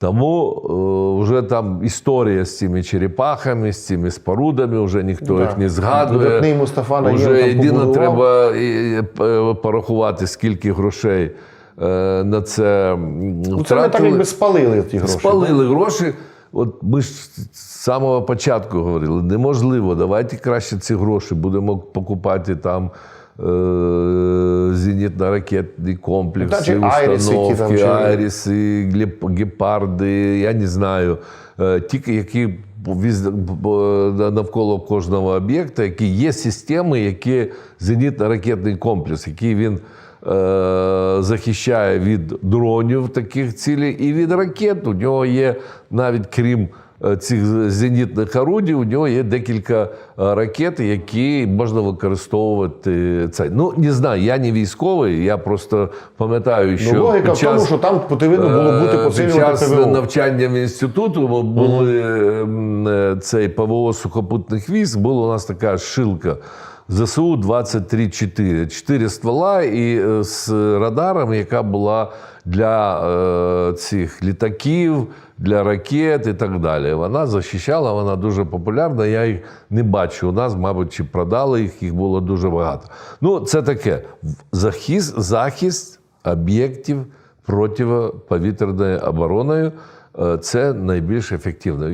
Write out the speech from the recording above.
Тому е, вже там історія з цими черепахами, з цими спорудами, вже ніхто Да. їх не згадує. Видатний Мустафа Вже єдине треба п- порахувати, скільки грошей е, на це м, Ну, це ми так якби спалили ті гроші. Спалили гроші. От ми ж з самого початку говорили, неможливо, давайте краще ці гроші будемо покупати там. Е, Зенітно-ракетні комплекси, Ну, які установки, айріси, гепарди, я не знаю. Е, Тільки які навколо кожного об'єкта, які є системи, які зенітно-ракетний комплекс, який він е, захищає від дронів таких цілей і від ракет. У нього є навіть крім цих зенітних орудій, у нього є декілька е, ракет, які можна використовувати. Це. Ну, не знаю, я не військовий, я просто пам'ятаю, що Ну, логіка під в тому, що там повинно було бути е, під посилювати час ПВО. навчання в інституту були е, цей ПВО сухопутних військ, була у нас така шилка. ЗСУ 23-4. Чотири ствола і е, з радаром, яка була для е, цих літаків, для ракет і так далі. Вона захищала, вона дуже популярна. Я їх не бачу. У нас, мабуть, чи продали їх, їх було дуже багато. Ну, це таке захист, захист об'єктів протиповітряною обороною. е, Це найбільш ефективно.